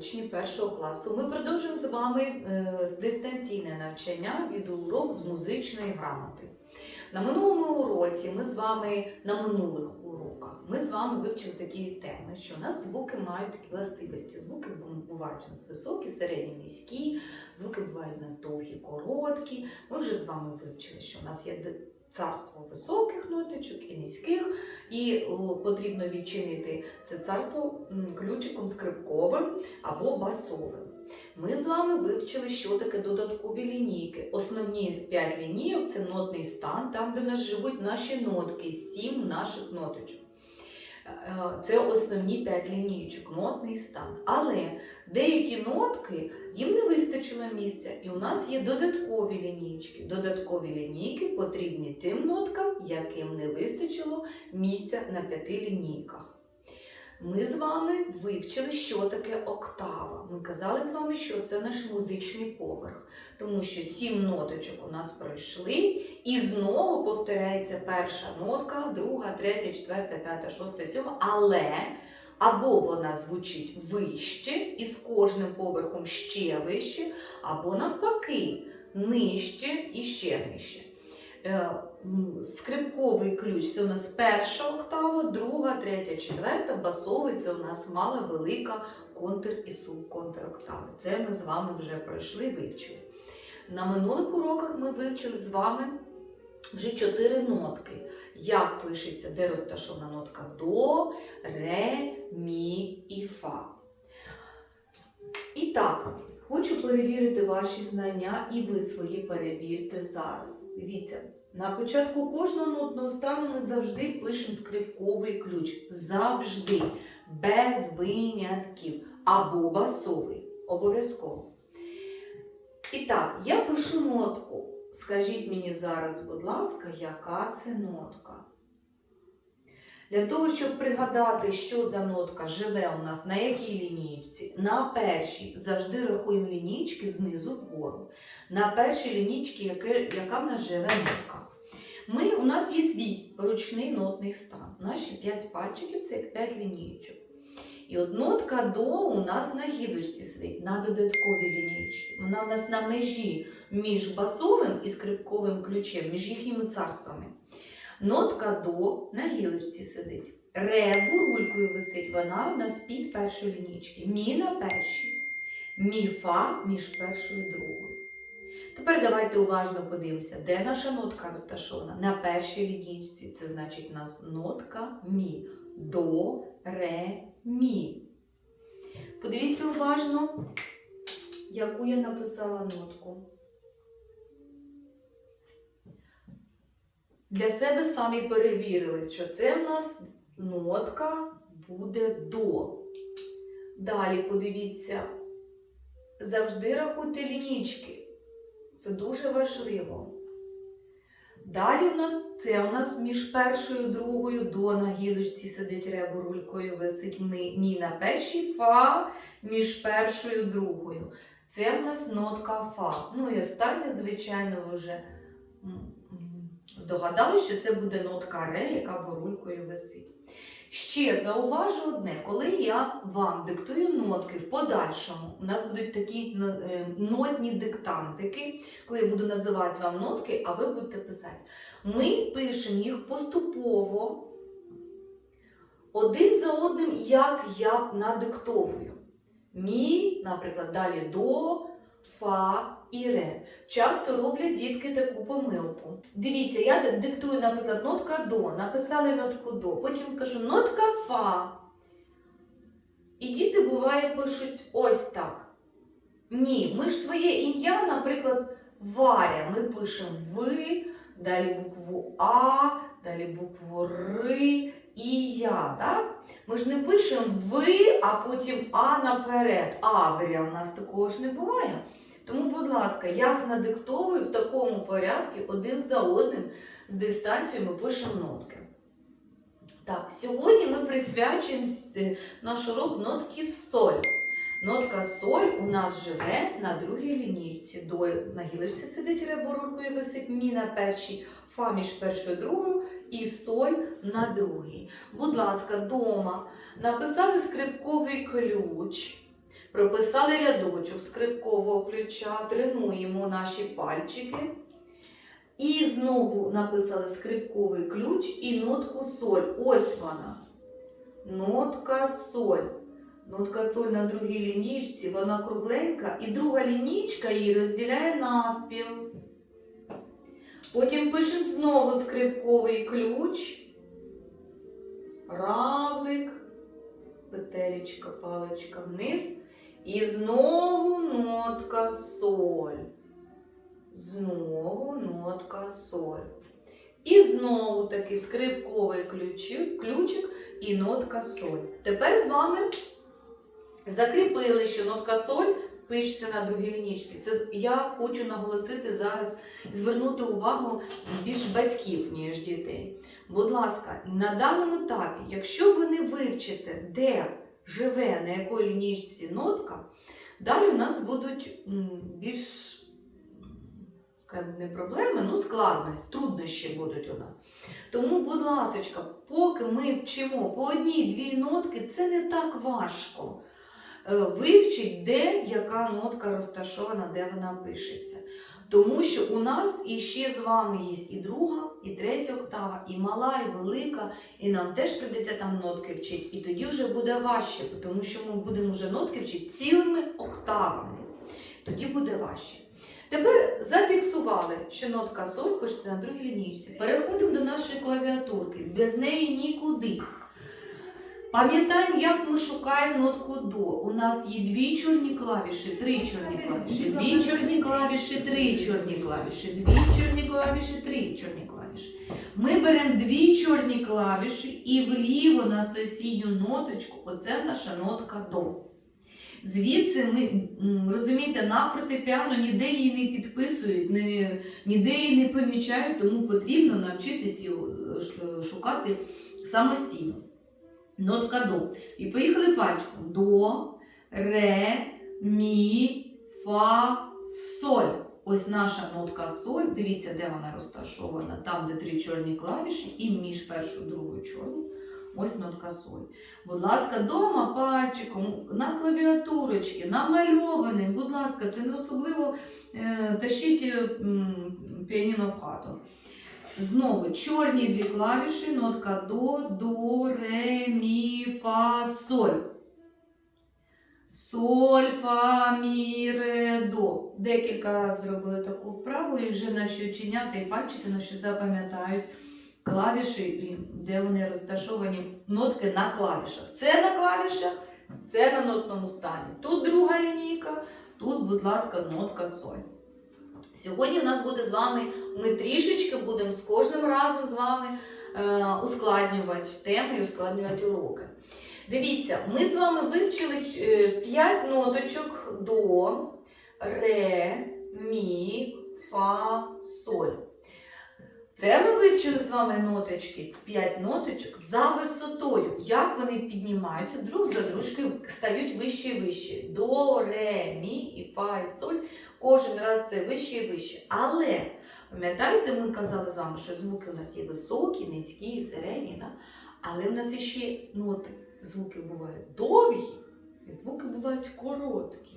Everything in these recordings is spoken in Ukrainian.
учні першого класу. Ми продовжуємо з вами е, дистанційне навчання відеоурок з музичної грамоти. На минулому уроці ми з вами на минулих уроках ми з вами вивчили такі теми, що у нас звуки мають такі властивості. Звуки бувають у нас високі, середні, низькі, звуки бувають у нас довгі, короткі. Ми вже з вами вивчили, що у нас є царство високих нотичок і низьких, і потрібно відчинити це царство ключиком скрипковим або басовим. Ми з вами вивчили, що таке додаткові лінійки. Основні 5 лінійок це нотний стан, там, де нас живуть наші нотки, 7 наших ноточок. Е, Це основні 5 лінійчок, нотний стан. Але деякі нотки їм не вистачило місця, і у нас є додаткові лінійки. Додаткові лінійки потрібні тим ноткам, яким не вистачило місця на п'яти лінійках. Ми з вами вивчили, що таке октава. Ми казали з вами, що це наш музичний поверх, тому що сім ноточок у нас пройшли, і знову повторяється перша нотка, друга, третя, четверта, п'ята, шоста, сьома, але або вона звучить вище і з кожним поверхом ще вище, або навпаки, нижче і ще нижче. Скрипковий ключ це у нас перша октава, друга, третя, четверта, басовий це у нас мала велика контр і субконтроктави. Це ми з вами вже пройшли, вивчили. На минулих уроках ми вивчили з вами вже чотири нотки. Як пишеться, де розташована нотка до, ре, мі і фа. І так, хочу перевірити ваші знання, і ви свої перевірте зараз. Дивіться, на початку кожного нотного стану ми завжди пишемо скрипковий ключ. Завжди. Без винятків. Або басовий. Обов'язково. І так, я пишу нотку. Скажіть мені зараз, будь ласка, яка це нотка? Для того, щоб пригадати, що за нотка живе у нас на якій лінійці, на першій завжди рахуємо лінійки знизу вгору. На першій лінійці, яка в нас живе нотка. Ми, у нас є свій ручний нотний стан. Наші 5 пальчиків це як 5 лінійочок. І от нотка до у нас на гілочці сидить, на додатковій лінійці. Вона у нас на межі між басовим і скрипковим ключем, між їхніми царствами. Нотка до на гілочці сидить. Ре бурулькою висить, вона у нас під першою лінійки. Мі на першій. Мі фа між першою і другою. Тепер давайте уважно подивимося, де наша нотка розташована. На першій лінійці. Це значить у нас нотка мі. До, ре, мі. Подивіться уважно, яку я написала нотку. Для себе самі перевірили, що це в нас нотка буде до. Далі подивіться, завжди рахуйте лінічки. Це дуже важливо. Далі у нас це у нас між першою і другою до на гілочці сидить ребурулькою, висить ми, мі на першій фа між першою і другою. Це у нас нотка фа. Ну і останнє, звичайно, ви вже м, що це буде нотка ре, яка бурулькою висить. Ще зауважу одне, коли я вам диктую нотки в подальшому, у нас будуть такі е, нотні диктантики, коли я буду називати вам нотки, а ви будете писати. Ми пишемо їх поступово один за одним, як я надиктовую. Мі, наприклад, далі до, фа і ре. Часто роблять дітки таку помилку. Дивіться, я диктую, наприклад, нотка до, написали нотку до, потім кажу нотка фа. І діти буває пишуть ось так. Ні, ми ж своє ім'я, наприклад, Варя. Ми пишемо ви, далі букву А, далі букву Р і я. Да? Ми ж не пишемо ви, а потім А наперед. Аврія у нас такого ж не буває. Тому, будь ласка, як надиктовую в такому порядку один за одним з дистанцією ми пишемо нотки. Так, сьогодні ми присвячуємо е, наш урок нотки соль. Нотка соль у нас живе на другій лінійці. До на гілочці сидить реборулькою висить мі на першій, фа між першою другою і соль на другій. Будь ласка, дома написали скрипковий ключ. Прописали рядочок скрипкового ключа, тренуємо наші пальчики. І знову написали скрипковий ключ і нотку соль. Ось вона. Нотка соль. Нотка соль на другій лінійці, вона кругленька, і друга лінійка її розділяє навпіл. Потім пишемо знову скрипковий ключ. Равлик, петелечка, паличка вниз. І знову нотка соль. Знову нотка соль. І знову таки скрипковий ключик, ключик і нотка соль. Тепер з вами закріпили, що нотка соль пишеться на другій лінійці. Це я хочу наголосити зараз, звернути увагу більш батьків, ніж дітей. Будь ласка, на даному етапі, якщо ви не вивчите, де живе, на якій лінійці нотка, далі у нас будуть більш не проблеми, ну складності, труднощі будуть у нас. Тому, будь ласка, поки ми вчимо по одній-дві нотки, це не так важко. Е, Вивчить, де яка нотка розташована, де вона пишеться. Тому що у нас іще з вами є і друга, і третя октава, і мала, і велика, і нам теж прийдеться там нотки вчити. І тоді вже буде важче, тому що ми будемо вже нотки вчити цілими октавами. Тоді буде важче. Тепер зафіксували, що нотка соль пишеться на другій лінійці. Переходимо до нашої клавіатурки. Без неї нікуди. Пам'ятаємо, як ми шукаємо нотку до. У нас є дві чорні клавіші, три чорні клавіші, дві чорні клавіші, три чорні клавіші, дві чорні клавіші, три чорні клавіші. Ми беремо дві чорні клавіші і вліво на сусідню ноточку, оце наша нотка до. Звідси ми розумієте, на фортепіано ніде її не підписують, ніде її не помічають, тому потрібно навчитись його е, е, шукати самостійно. Нотка до. І поїхали пальчиком. До, ре, мі, фа, соль. Ось наша нотка соль. Дивіться, де вона розташована. Там, де три чорні клавіші, і між першою другою чорною. Ось нотка соль. Будь ласка, дома пальчиком на клавіатурочки, намальований. Будь ласка, це не особливо е, тащіть е, піаніно в хату. Знову чорні дві клавіші, нотка до, до, ре, мі, фа, соль. Соль, фа, мі, ре, до. Декілька зробили таку вправу, і вже наші оченята і пальчики наші запам'ятають клавіші, де вони розташовані нотки на клавішах. Це на клавішах, це на нотному стані. Тут друга лінійка, тут, будь ласка, нотка соль. Сьогодні в нас буде з вами, ми трішечки будемо з кожним разом з вами е, ускладнювати теми і ускладнювати уроки. Дивіться, ми з вами вивчили 5 ноточок до, ре, мі, фа, соль. Це ми вивчили з вами ноточки, 5 ноточок за висотою. Як вони піднімаються, друг за дружкою стають вище і вище. До, ре, мі і фа і соль. Кожен раз це вище і вище. Але пам'ятаєте, ми казали з вами, що звуки у нас є високі, низькі, середні, да? але в нас ще ноти, звуки бувають довгі, і звуки бувають короткі.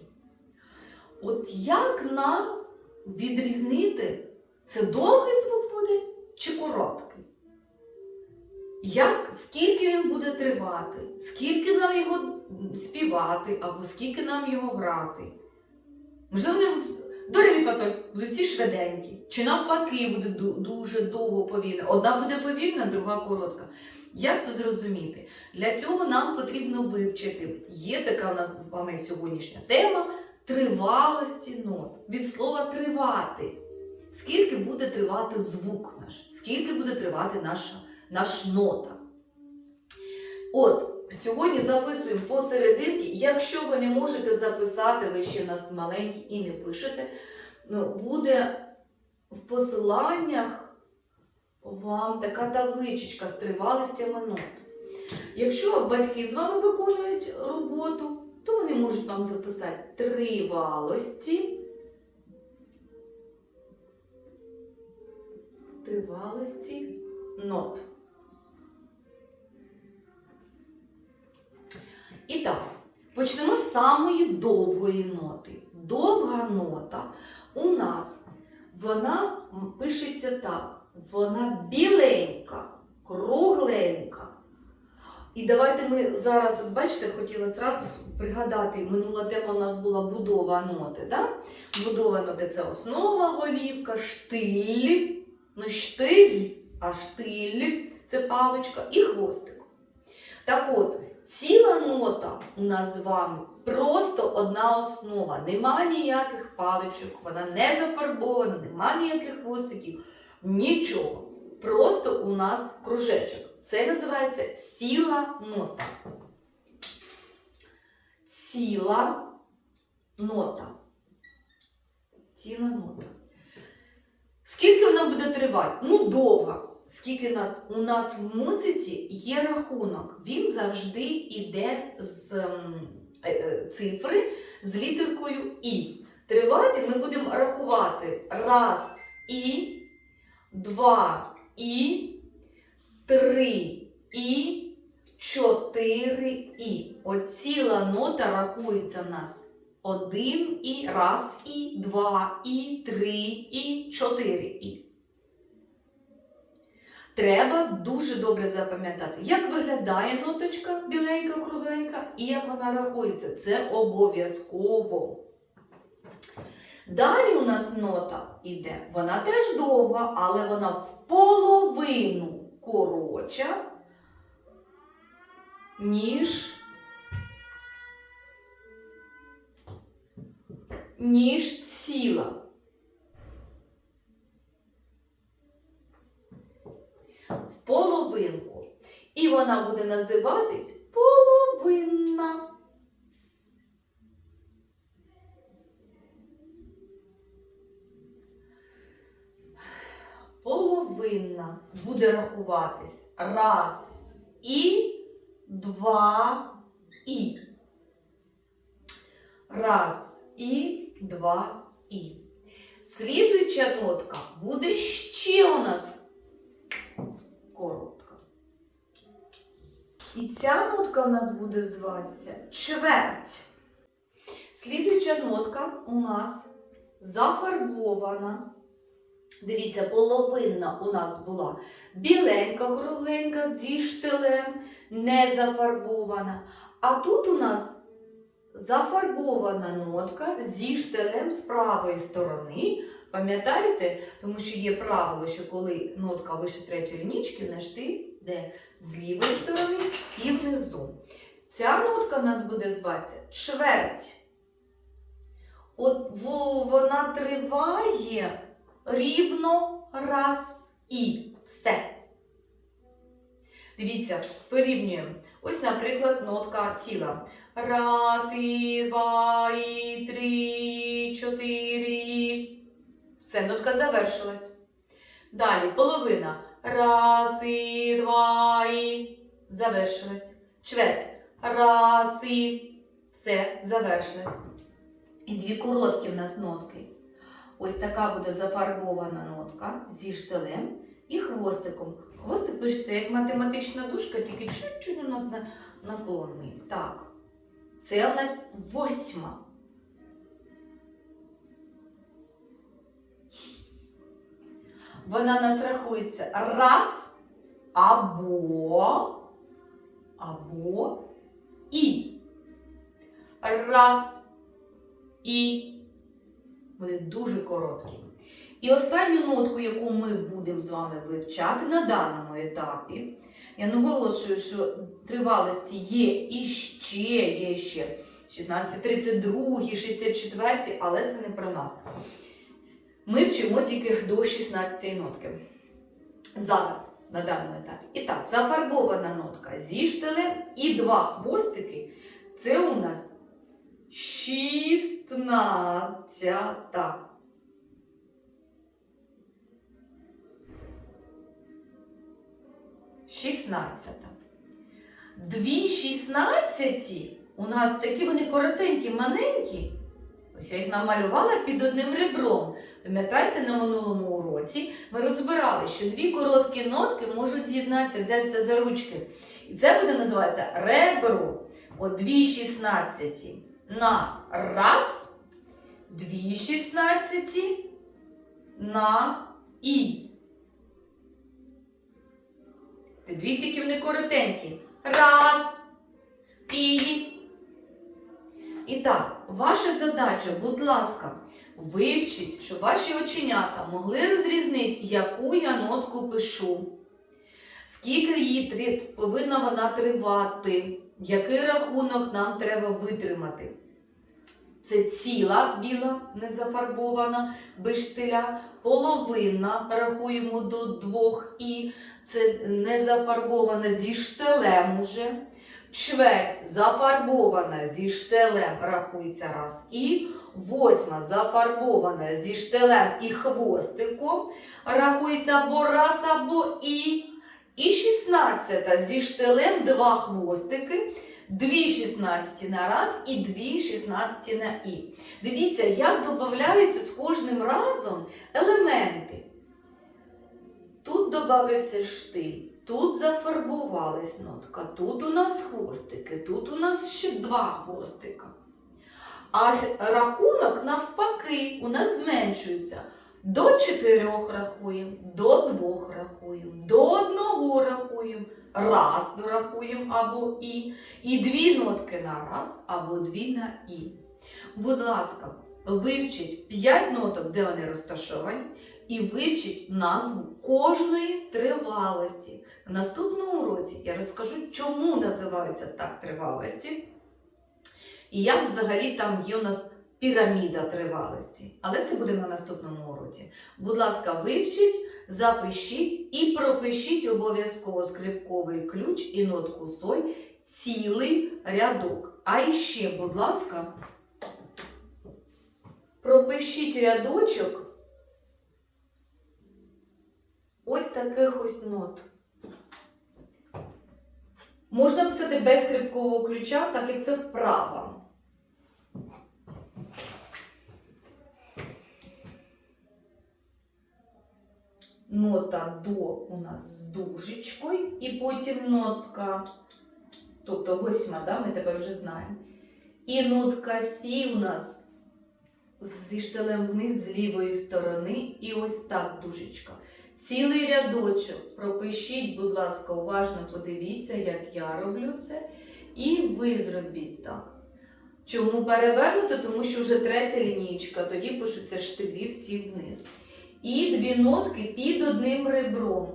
От як нам відрізнити, це довгий звук буде чи короткий? Як, скільки він буде тривати, скільки нам його співати, або скільки нам його грати? Можливо, ремі фасоль всі швиденькі, чи навпаки буде дуже довго повільна. Одна буде повільна, друга коротка. Як це зрозуміти? Для цього нам потрібно вивчити. Є така у нас з вами сьогоднішня тема тривалості нот. Від слова тривати. Скільки буде тривати звук наш? Скільки буде тривати наша, наш нота? От, сьогодні записуємо посерединки. Якщо ви не можете записати, ви ще в нас маленькі і не пишете, ну, буде в посиланнях вам така табличечка з тривалостями нот. Якщо батьки з вами виконують роботу, то вони можуть вам записати тривалості. Тривалості нот. І так, почнемо з самої довгої ноти. Довга нота у нас вона пишеться так. Вона біленька, кругленька. І давайте ми зараз, от бачите, хотіла зразу пригадати, минула тема у нас була будова ноти. Да? Будова ноти це основа, голівка, штиль, не штиль, а штиль це паличка і хвостик. Так от, ціла нота у нас з вами просто одна основа. Нема ніяких паличок, вона не зафарбована, нема ніяких хвостиків, нічого. Просто у нас кружечок. Це називається ціла нота. Ціла нота. Ціла нота. Скільки вона буде тривати? Ну, довго. Скільки нас, у нас в музиці є рахунок. Він завжди йде з ем, е, е, цифри з літеркою І. Тривати ми будемо рахувати раз і, два і, три і, чотири і. От ціла нота рахується в нас. Один і, раз і, два і, три і, чотири і. Треба дуже добре запам'ятати, як виглядає ноточка біленька, кругленька, і як вона рахується. Це обов'язково. Далі у нас нота йде. Вона теж довга, але вона в половину коротша, ніж, ніж ціла. В половинку. І вона буде називатись половинна. Половинна буде рахуватись раз і два і. Раз і два і. Слідуюча нотка буде ще у нас коротка. І ця нотка у нас буде зватися чверть. Слідуюча нотка у нас зафарбована. Дивіться, половинна у нас була біленька, кругленька, зі штилем, не зафарбована. А тут у нас зафарбована нотка зі штилем з правої сторони. Пам'ятаєте? Тому що є правило, що коли нотка вище третьої лінічки, вона штиль йде з лівої сторони і внизу. Ця нотка у нас буде зватися чверть. От вона триває рівно раз і все. Дивіться, порівнюємо. Ось, наприклад, нотка ціла. Раз, і два, і три, і чотири. Все, нотка завершилась. Далі половина. Раз, і два, і. Завершилась. Чверть. Раз, і. Все, завершилась. І дві короткі в нас нотки. Ось така буде зафарбована нотка зі штилем і хвостиком. Хвостик пишеться як математична дужка, тільки чуть-чуть у нас на- наклонний. Так. Це у нас восьма. Вона нас рахується раз або, або і. Раз і вони дуже короткі. І останню нотку, яку ми будемо з вами вивчати на даному етапі, я наголошую, що тривалості є і ще, є ще 16, 32, 64, але це не про нас. Ми вчимо тільки до 16 нотки. Зараз, на даному етапі. І так, зафарбована нотка зі штилем і два хвостики. Це у нас шістнадцята. Шістнадцята. Дві шістнадцяті у нас такі вони коротенькі, маленькі. Я їх намалювала під одним ребром. Пам'ятаєте, на минулому уроці ми розбирали, що дві короткі нотки можуть з'єднатися, взятися за ручки. І це буде називатися ребро. От дві шістнадцяті. на раз, дві шістнадцяті на і. Дивіться, які вони коротенькі. Раз, і. І так, ваша задача, будь ласка, вивчіть, щоб ваші оченята могли розрізнити, яку я нотку пишу, скільки її повинна вона тривати, який рахунок нам треба витримати. Це ціла біла, не зафарбована, без штиля, половина, рахуємо до двох і це не зафарбована зі штилем уже. Чверть зафарбована зі штилем, рахується раз. І восьма зафарбована зі штилем і хвостиком, рахується або раз, або і. І шістнадцята зі штилем два хвостики, дві шістнадцяті на раз і дві шістнадцяті на і. Дивіться, як додаються з кожним разом елементи. Тут додався штиль, тут зафарбувалась нотка, тут у нас хвостики, тут у нас ще два хвостика. А рахунок навпаки у нас зменшується. До чотирьох рахуємо, до двох рахуємо, до одного рахуємо, раз рахуємо або і, і дві нотки на раз або дві на і. Будь ласка, вивчіть п'ять ноток, де вони розташовані, і вивчіть назву кожної тривалості. На наступному уроці я розкажу, чому називаються так тривалості. І як взагалі там є у нас піраміда тривалості. Але це буде на наступному уроці. Будь ласка, вивчіть, запишіть і пропишіть обов'язково скрипковий ключ і нотку соль цілий рядок. А іще, будь ласка, пропишіть рядочок ось таких ось нот. Можна писати без скрипкового ключа, так як це вправа. Нота до у нас з дужечкою, і потім нотка, тобто восьма, да, ми тепер вже знаємо. І нотка Сі у нас зі штилем вниз з лівої сторони, і ось так дужечка. Цілий рядочок пропишіть, будь ласка, уважно подивіться, як я роблю це. І ви зробіть так. Чому перевернути? Тому що вже третя лінійка, тоді пишуться штилі всі вниз. І дві нотки під одним ребром.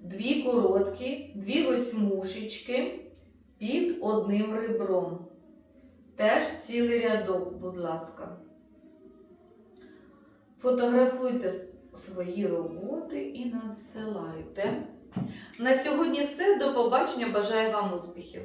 Дві короткі, дві восьмушечки під одним ребром. Теж цілий рядок, будь ласка. Фотографуйте свої роботи і надсилайте. На сьогодні все. До побачення. Бажаю вам успіхів!